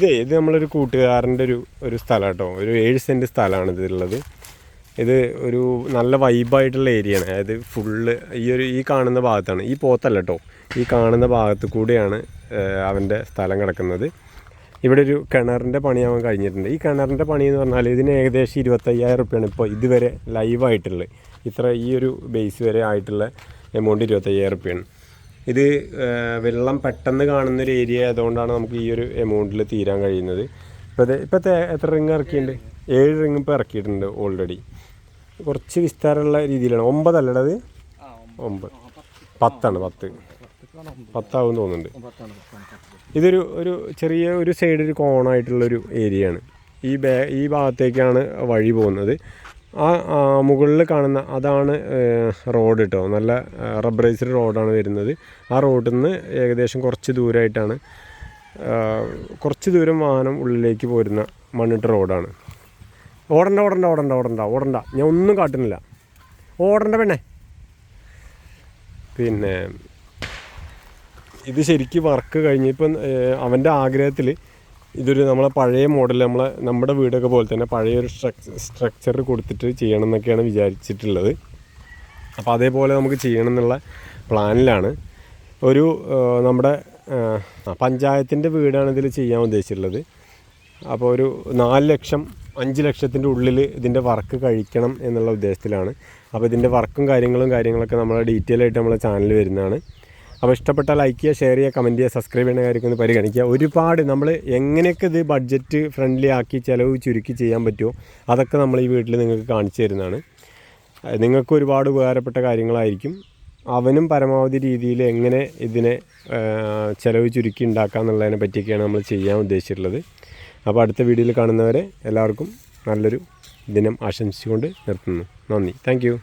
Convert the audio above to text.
ഇത് ഇത് നമ്മളൊരു കൂട്ടുകാരന്റെ ഒരു ഒരു സ്ഥലം കേട്ടോ. ഒരു ഏഴ് സെന്റ് സ്ഥലമാണ് ഇതിലുള്ളത്. ഇത് ഒരു നല്ല വൈബായിട്ടുള്ള ഏരിയ ആണ്. അതായത് ഫുള്ള് ഈ ഒരു ഈ കാണുന്ന ഭാഗത്താണ്. ഈ പോത്തല്ല കേട്ടോ. ഈ കാണുന്ന ഭാഗത്ത് കൂടെയാണ് അവന്റെ സ്ഥലം കിടക്കുന്നത്. ഇവിടെ ഒരു കിണറിന്റെ പണി അവൻ കഴിഞ്ഞിട്ടുണ്ട്. ഈ കിണറിന്റെ പണി എന്ന് പറഞ്ഞാൽ ഇതിന് ഏകദേശം ഇരുപത്തയ്യായിരം റുപ്യാണ് ഇപ്പോൾ ഇതുവരെ ലൈവായിട്ടുള്ളത് ഇത്ര ഈ ഒരു ബേസ് വരെ ആയിട്ടുള്ള എമൗണ്ട് ഇരുപത്തയ്യായിരം റുപ്യാണ്. ഇത് വെള്ളം പെട്ടെന്ന് കാണുന്ന ഒരു ഏരിയ ആയതുകൊണ്ടാണ് നമുക്ക് ഈ ഒരു എമൗണ്ടിൽ തീരാൻ കഴിയുന്നത്. ഇപ്പോൾ ഇപ്പോഴത്തെ എത്ര റിങ് ഇറക്കിയിട്ടുണ്ട്? ഏഴ് റിങ് ഇപ്പോൾ ഇറക്കിയിട്ടുണ്ട് ഓൾറെഡി കുറച്ച് വിസ്താരമുള്ള രീതിയിലാണ്. ഒമ്പതല്ലടത് ഒമ്പത്. പത്താണ് പത്ത്. പത്താവും തോന്നുന്നുണ്ട്. ഇതൊരു ഒരു ചെറിയ ഒരു സൈഡ് ഒരു കോണായിട്ടുള്ളൊരു ഏരിയയാണ് ഈ ബേ ഈ ഭാഗത്തേക്കാണ് വഴി പോകുന്നത്. ആ മുകളിൽ കാണുന്ന അതാണ് റോഡ് കേട്ടോ നല്ല റബ്ബറൈസ്ഡ് റോഡാണ് വരുന്നത്. ആ റോഡിൽ നിന്ന് ഏകദേശം കുറച്ച് ദൂരമായിട്ടാണ് കുറച്ച് ദൂരം വാഹനം ഉള്ളിലേക്ക് പോരുന്ന മണ്ണിട്ട റോഡാണ്. ഓടണ്ട ഓടണ്ട ഓടണ്ട ഓടണ്ട ഓടണ്ട. ഞാൻ ഒന്നും കാട്ടുന്നില്ല. ഓടണ്ട പെണ്ണേ. പിന്നെ ഇത് ശരിക്കും വർക്ക് കഴിഞ്ഞ് ഇപ്പം അവന്റെ ആഗ്രഹത്തിൽ ഇതൊരു നമ്മളെ പഴയ മോഡൽ നമ്മളെ നമ്മുടെ വീടൊക്കെ പോലെ തന്നെ പഴയൊരു സ്ട്രക്ചർ കൊടുത്തിട്ട് ചെയ്യണം എന്നൊക്കെയാണ് വിചാരിച്ചിട്ടുള്ളത്. അപ്പോൾ അതേപോലെ നമുക്ക് ചെയ്യണം എന്നുള്ള പ്ലാനിലാണ്. ഒരു നമ്മുടെ പഞ്ചായത്തിന്റെ വീടാണ് ഇതിൽ ചെയ്യാൻ ഉദ്ദേശിച്ചിട്ടുള്ളത്. അപ്പോൾ ഒരു നാല് ലക്ഷം അഞ്ച് ലക്ഷത്തിന്റെ ഉള്ളിൽ ഇതിന്റെ വർക്ക് കഴിക്കണം എന്നുള്ള ഉദ്ദേശത്തിലാണ്. അപ്പോൾ ഇതിന്റെ വർക്കും കാര്യങ്ങളും കാര്യങ്ങളൊക്കെ നമ്മളെ ഡീറ്റെയിൽ ആയിട്ട് നമ്മളെ ചാനലിൽ വരുന്നതാണ്. അപ്പോൾ ഇഷ്ടപ്പെട്ട ലൈക്ക് ചെയ്യുക ഷെയർ ചെയ്യുക കമന്റ് ചെയ്യുക സബ്സ്ക്രൈബ് ചെയ്യുന്ന കാര്യമൊക്കെ ഒന്ന് പരിഗണിക്കുക. ഒരുപാട് നമ്മൾ എങ്ങനെയൊക്കെ ഇത് ബഡ്ജറ്റ് ഫ്രണ്ട്ലി ആക്കി ചിലവ് ചുരുക്കി ചെയ്യാൻ പറ്റുമോ അതൊക്കെ നമ്മൾ ഈ വീട്ടിൽ നിങ്ങൾക്ക് കാണിച്ചു തരുന്നതാണ്. നിങ്ങൾക്ക് ഒരുപാട് ഉപകാരപ്പെട്ട കാര്യങ്ങളായിരിക്കും. അവനും പരമാവധി രീതിയിൽ എങ്ങനെ ഇതിനെ ചിലവ് ചുരുക്കി ഉണ്ടാക്കുക എന്നുള്ളതിനെ പറ്റിയൊക്കെയാണ് നമ്മൾ ചെയ്യാൻ ഉദ്ദേശിച്ചിട്ടുള്ളത്. അപ്പോൾ അടുത്ത വീഡിയോയിൽ കാണുന്നവരെ എല്ലാവർക്കും നല്ലൊരു ദിനം ആശംസിച്ചുകൊണ്ട് നിർത്തുന്നു. നന്ദി. താങ്ക്